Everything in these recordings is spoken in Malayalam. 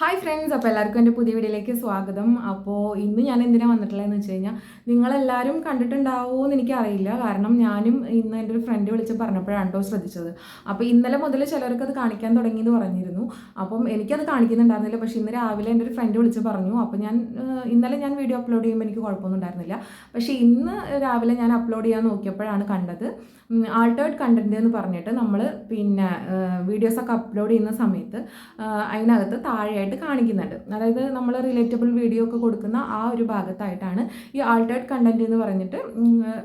ഹായ് ഫ്രണ്ട്സ് അപ്പോൾ എല്ലാവർക്കും എന്റെ പുതിയ വീഡിയോയിലേക്ക് സ്വാഗതം. അപ്പോൾ ഇന്ന് ഞാൻ എന്തിനാണ് വന്നിട്ടുള്ളതെന്ന് വെച്ച് കഴിഞ്ഞാൽ നിങ്ങളെല്ലാവരും കണ്ടിട്ടുണ്ടാവുമോ എന്ന് എനിക്കറിയില്ല. കാരണം ഞാനും ഇന്ന് എന്റെ ഒരു ഫ്രണ്ട് വിളിച്ച് പറഞ്ഞപ്പോഴാണ് കേട്ടോ ശ്രദ്ധിച്ചത്. അപ്പോൾ ഇന്നലെ മുതൽ ചിലർക്ക് അത് കാണിക്കാൻ തുടങ്ങി എന്ന് പറഞ്ഞിരുന്നു. അപ്പം എനിക്കത് കാണിക്കുന്നുണ്ടായിരുന്നില്ല. പക്ഷേ ഇന്ന് രാവിലെ എന്റെ ഒരു ഫ്രണ്ട് വിളിച്ച് പറഞ്ഞു. അപ്പോൾ ഞാൻ ഇന്നലെ ഞാൻ വീഡിയോ അപ്ലോഡ് ചെയ്യുമ്പോൾ എനിക്ക് കുഴപ്പമൊന്നും ഉണ്ടായിരുന്നില്ല. പക്ഷേ ഇന്ന് രാവിലെ ഞാൻ അപ്ലോഡ് ചെയ്യാൻ നോക്കിയപ്പോഴാണ് കണ്ടത്. ആൾട്ടേർഡ് കണ്ടന്റ് എന്ന് പറഞ്ഞിട്ട് നമ്മൾ പിന്നെ വീഡിയോസൊക്കെ അപ്ലോഡ് ചെയ്യുന്ന സമയത്ത് അതിനകത്ത് താഴെയായിട്ട് കാണിക്കുന്നുണ്ട്. അതായത് നമ്മൾ റിലേറ്റബിൾ വീഡിയോ ഒക്കെ കൊടുക്കുന്ന ആ ഒരു ഭാഗത്തായിട്ടാണ് ഈ ആൾട്ടേർഡ് കണ്ടന്റ് എന്ന് പറഞ്ഞിട്ട്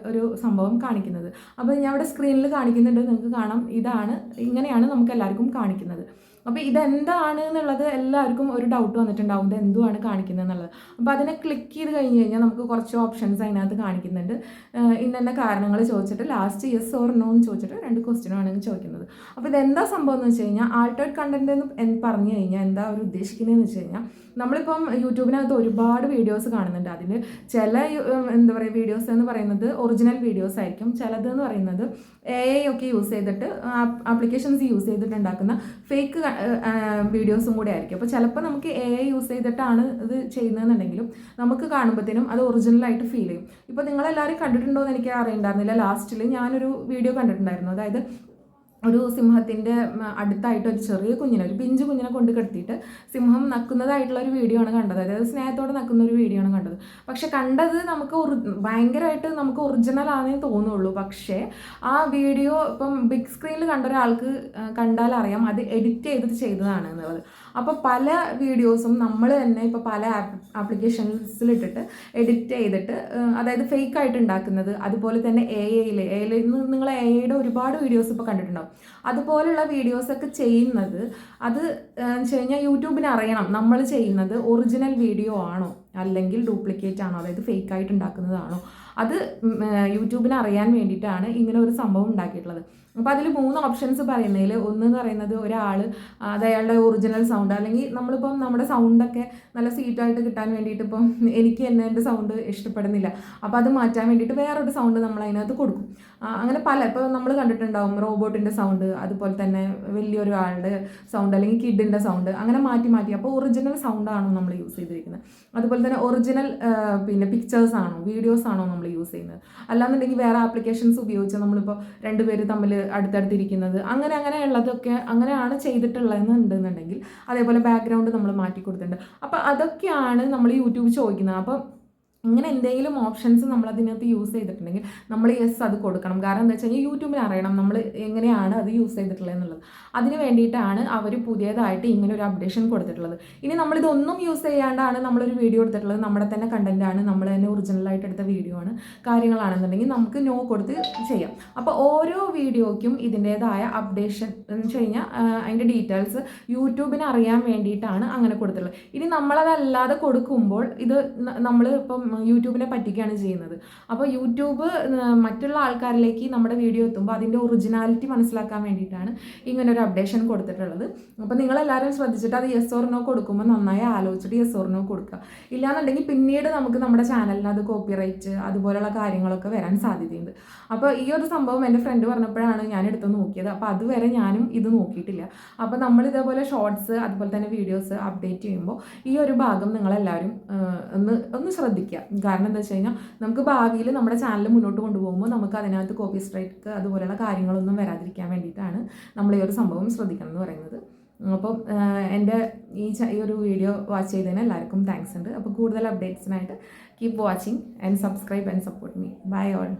ഒരു സംഭവം കാണിക്കുന്നത്. അപ്പോൾ ഞാൻ അവിടെ സ്ക്രീനിൽ കാണിക്കുന്നുണ്ട്. നിങ്ങൾക്ക് കാണാം. ഇതാണ് ഇങ്ങനെയാണ് നമുക്ക് എല്ലാവർക്കും കാണിക്കുന്നത്. അപ്പോൾ ഇതെന്താണ് എന്നുള്ളത് എല്ലാവർക്കും ഒരു ഡൗട്ട് വന്നിട്ടുണ്ടാവും. ഇത് എന്തുമാണ് കാണിക്കുന്നത് എന്നുള്ളത്. അപ്പോൾ അതിനെ ക്ലിക്ക് ചെയ്ത് കഴിഞ്ഞ് കഴിഞ്ഞാൽ നമുക്ക് കുറച്ച് ഓപ്ഷൻസ് അതിനകത്ത് കാണിക്കുന്നുണ്ട്. ഇന്ന കാരണങ്ങൾ ചോദിച്ചിട്ട് ലാസ്റ്റ് യെസ് ഓർ നോ എന്ന് ചോദിച്ചിട്ട് രണ്ട് ക്വസ്റ്റ്യൻ ആണെങ്കിൽ ചോദിക്കുന്നത്. അപ്പോൾ ഇതെന്താ സംഭവം എന്ന് വെച്ച് കഴിഞ്ഞാൽ ആൾട്ടേർഡ് കണ്ടന്റ് എന്ന് എന്ന് പറഞ്ഞു കഴിഞ്ഞാൽ എന്താ അവർ ഉദ്ദേശിക്കുന്നതെന്ന് വെച്ച് കഴിഞ്ഞാൽ നമ്മളിപ്പം യൂട്യൂബിനകത്ത് ഒരുപാട് വീഡിയോസ് കാണുന്നുണ്ട്. അതിൽ ചില എന്താ പറയുക വീഡിയോസ് എന്ന് പറയുന്നത് ഒറിജിനൽ വീഡിയോസ് ആയിരിക്കും. ചിലത് എന്ന് പറയുന്നത് എ ഐ ഒക്കെ യൂസ് ചെയ്തിട്ട് ആപ്ലിക്കേഷൻസ് യൂസ് ചെയ്തിട്ടുണ്ടാക്കുന്ന ഫേക്ക് വീഡിയോസും കൂടെ ആയിരിക്കും. അപ്പോൾ ചിലപ്പോൾ നമുക്ക് എ ഐ യൂസ് ചെയ്തിട്ടാണ് ഇത് ചെയ്യുന്നതെന്നുണ്ടെങ്കിലും നമുക്ക് കാണുമ്പോഴത്തേനും അത് ഒറിജിനലായിട്ട് ഫീൽ ചെയ്യും. ഇപ്പോൾ നിങ്ങളെല്ലാവരും കണ്ടിട്ടുണ്ടോ എന്ന് എനിക്ക് അറിയണ്ടായിരുന്നില്ല. ലാസ്റ്റിൽ ഞാനൊരു വീഡിയോ കണ്ടിട്ടുണ്ടായിരുന്നു. അതായത് ഒരു സിംഹത്തിന്റെ അടുത്തായിട്ട് ഒരു ചെറിയ കുഞ്ഞിനെ ഒരു പിഞ്ചു കുഞ്ഞിനെ കൊണ്ട് കിടത്തിയിട്ട് സിംഹം നക്കുന്നതായിട്ടുള്ള ഒരു വീഡിയോ ആണ് കണ്ടത്. അതായത് സ്നേഹത്തോടെ നക്കുന്ന ഒരു വീഡിയോ ആണ് കണ്ടത്. പക്ഷെ കണ്ടത് നമുക്ക് ഭയങ്കരമായിട്ട് നമുക്ക് ഒറിജിനൽ ആണെന്ന് തോന്നുള്ളൂ. പക്ഷേ ആ വീഡിയോ ഇപ്പം ബിഗ് സ്ക്രീനിൽ കണ്ട ഒരാൾക്ക് കണ്ടാൽ അറിയാം അത് എഡിറ്റ് ചെയ്തിട്ട് ചെയ്തതാണ് എന്നുള്ളത്. അപ്പോൾ പല വീഡിയോസും നമ്മൾ തന്നെ ഇപ്പോൾ പല ആപ്ലിക്കേഷൻസിലിട്ടിട്ട് എഡിറ്റ് ചെയ്തിട്ട് അതായത് ഫേക്ക് ആയിട്ട് ഉണ്ടാക്കുന്നത്. അതുപോലെ തന്നെ എ ഐയിൽ എ ഐയിൽ നിങ്ങൾ എ ഐയുടെ ഒരുപാട് വീഡിയോസ് ഇപ്പോൾ കണ്ടിട്ടുണ്ടാവും. അതുപോലുള്ള വീഡിയോസൊക്കെ ചെയ്യുന്നത് അത് വെച്ച് കഴിഞ്ഞാൽ യൂട്യൂബിന് അറിയണം നമ്മൾ ചെയ്യുന്നത് ഒറിജിനൽ വീഡിയോ ആണോ? അല്ലെങ്കിൽ ഡ്യൂപ്ലിക്കേറ്റ് ആണോ? അതായത് ഫേക്ക് ആയിട്ട് ഉണ്ടാക്കുന്നതാണോ? അത് യൂട്യൂബിന് അറിയാൻ വേണ്ടിയിട്ടാണ് ഇങ്ങനെ ഒരു സംഭവം ഉണ്ടാക്കിയിട്ടുള്ളത്. അപ്പോൾ അതിൽ മൂന്ന് ഓപ്ഷൻസ് പറയുന്നതിൽ ഒന്ന് എന്ന് പറയുന്നത് ഒരാൾ അത് അയാളുടെ ഒറിജിനൽ സൗണ്ട് അല്ലെങ്കിൽ നമ്മളിപ്പം നമ്മുടെ സൗണ്ടൊക്കെ നല്ല സീറ്റായിട്ട് കിട്ടാൻ വേണ്ടിയിട്ട് ഇപ്പം എനിക്ക് തന്നെ എന്റെ സൗണ്ട് ഇഷ്ടപ്പെടുന്നില്ല. അപ്പോൾ അത് മാറ്റാൻ വേണ്ടിയിട്ട് വേറൊരു സൗണ്ട് നമ്മൾ അതിനകത്ത് കൊടുക്കും. അങ്ങനെ പല ഇപ്പോൾ നമ്മൾ കണ്ടിട്ടുണ്ടാവും റോബോട്ടിന്റെ സൗണ്ട് അതുപോലെ തന്നെ വലിയൊരു ആളുടെ സൗണ്ട് അല്ലെങ്കിൽ കിഡിന്റെ സൗണ്ട് അങ്ങനെ മാറ്റി മാറ്റി. അപ്പോൾ ഒറിജിനൽ സൗണ്ടാണോ നമ്മൾ യൂസ് ചെയ്തിരിക്കുന്നത്? അതുപോലെ തന്നെ ഒറിജിനൽ പിന്നെ പിക്ചേഴ്സ് ആണോ വീഡിയോസ് ആണോ നമ്മൾ യൂസ് ചെയ്യുന്നത്? അല്ലാന്നുണ്ടെങ്കിൽ വേറെ ആപ്ലിക്കേഷൻസ് ഉപയോഗിച്ച് നമ്മളിപ്പോൾ രണ്ടുപേര് തമ്മിൽ അടുത്തടുത്തിരിക്കുന്നത് അങ്ങനെ അങ്ങനെയുള്ളതൊക്കെ അങ്ങനെയാണ് ചെയ്തിട്ടുള്ളതെന്ന് ഉണ്ടെന്നുണ്ടെങ്കിൽ അതേപോലെ ബാക്ക്ഗ്രൗണ്ട് നമ്മൾ മാറ്റി കൊടുത്തിട്ടുണ്ട്. അപ്പോൾ അതൊക്കെയാണ് നമ്മൾ യൂട്യൂബ് ചോദിക്കുന്നത്. അപ്പോൾ ഇങ്ങനെ എന്തെങ്കിലും ഓപ്ഷൻസ് നമ്മൾ അതിനകത്ത് യൂസ് ചെയ്തിട്ടുണ്ടെങ്കിൽ നമ്മൾ യെസ് അത് കൊടുക്കണം. കാരണം എന്താ വെച്ച് കഴിഞ്ഞാൽ യൂട്യൂബിൽ അറിയണം നമ്മൾ എങ്ങനെയാണ് അത് യൂസ് ചെയ്തിട്ടുള്ളത് എന്നുള്ളത്. അതിന് വേണ്ടിയിട്ടാണ് അവർ പുതിയതായിട്ട് ഇങ്ങനെ ഒരു അപ്ഡേഷൻ കൊടുത്തിട്ടുള്ളത്. ഇനി നമ്മളിതൊന്നും യൂസ് ചെയ്യാണ്ടാണ് നമ്മളൊരു വീഡിയോ എടുത്തിട്ടുള്ളത്. നമ്മുടെ തന്നെ കണ്ടന്റാണ് നമ്മൾ തന്നെ ഒറിജിനലായിട്ട് എടുത്ത വീഡിയോ ആണ് കാര്യങ്ങളാണെന്നുണ്ടെങ്കിൽ നമുക്ക് നോ കൊടുത്ത് ചെയ്യാം. അപ്പോൾ ഓരോ വീഡിയോയ്ക്കും ഇതിന്റെതായ അപ്ഡേഷൻ എന്ന് വെച്ച് കഴിഞ്ഞാൽ അതിന്റെ ഡീറ്റെയിൽസ് യൂട്യൂബിന് അറിയാൻ വേണ്ടിയിട്ടാണ് അങ്ങനെ കൊടുത്തിട്ടുള്ളത്. ഇനി നമ്മളതല്ലാതെ കൊടുക്കുമ്പോൾ ഇത് നമ്മൾ ഇപ്പം യൂട്യൂബിനെ പറ്റിക്കുകയാണ് ചെയ്യുന്നത്. അപ്പോൾ യൂട്യൂബ് മറ്റുള്ള ആൾക്കാരിലേക്ക് നമ്മുടെ വീഡിയോ എത്തുമ്പോൾ അതിന്റെ ഒറിജിനാലിറ്റി മനസ്സിലാക്കാൻ വേണ്ടിയിട്ടാണ് ഇങ്ങനെ ഒരു അപ്ഡേഷൻ കൊടുത്തിട്ടുള്ളത്. അപ്പോൾ നിങ്ങളെല്ലാവരും ശ്രദ്ധിച്ചിട്ട് അത് യെസ് ഓർ നോ കൊടുക്കുമ്പോൾ നന്നായി ആലോചിച്ചിട്ട് യെസ് ഓർ നോ കൊടുക്കുക. ഇല്ലാന്നുണ്ടെങ്കിൽ പിന്നീട് നമുക്ക് നമ്മുടെ ചാനലിന് അത് കോപ്പിറൈറ്റ് അതുപോലെയുള്ള കാര്യങ്ങളൊക്കെ വരാൻ സാധ്യതയുണ്ട്. അപ്പോൾ ഈ ഒരു സംഭവം എന്റെ ഫ്രണ്ട് പറഞ്ഞപ്പോഴാണ് ഞാൻ എടുത്ത് നോക്കിയത്. അപ്പോൾ അതുവരെ ഞാനും ഇത് നോക്കിയിട്ടില്ല. അപ്പോൾ നമ്മൾ ഇതേപോലെ ഷോർട്സ് അതുപോലെ തന്നെ വീഡിയോസ് അപ്ഡേറ്റ് ചെയ്യുമ്പോൾ ഈ ഒരു ഭാഗം നിങ്ങളെല്ലാവരും ഒന്ന് ഒന്ന് ശ്രദ്ധിക്കുക. കാരണം എന്താ വെച്ച് കഴിഞ്ഞാൽ നമുക്ക് ഭാവിയിൽ നമ്മുടെ ചാനൽ മുന്നോട്ട് കൊണ്ടുപോകുമ്പോൾ നമുക്ക് അതിനകത്ത് കോപ്പി സ്ട്രൈക്ക് അതുപോലെയുള്ള കാര്യങ്ങളൊന്നും വരാതിരിക്കാൻ വേണ്ടിയിട്ടാണ് നമ്മൾ ഈ ഒരു സംഭവം ശ്രദ്ധിക്കണം എന്ന് പറയുന്നത്. അപ്പം എന്റെ ഈ ഈ ഒരു വീഡിയോ വാച്ച് ചെയ്തതിന് എല്ലാവർക്കും താങ്ക്സ് ഉണ്ട്. അപ്പോൾ കൂടുതൽ അപ്ഡേറ്റ്സിനായിട്ട് keep watching and subscribe and support me bye all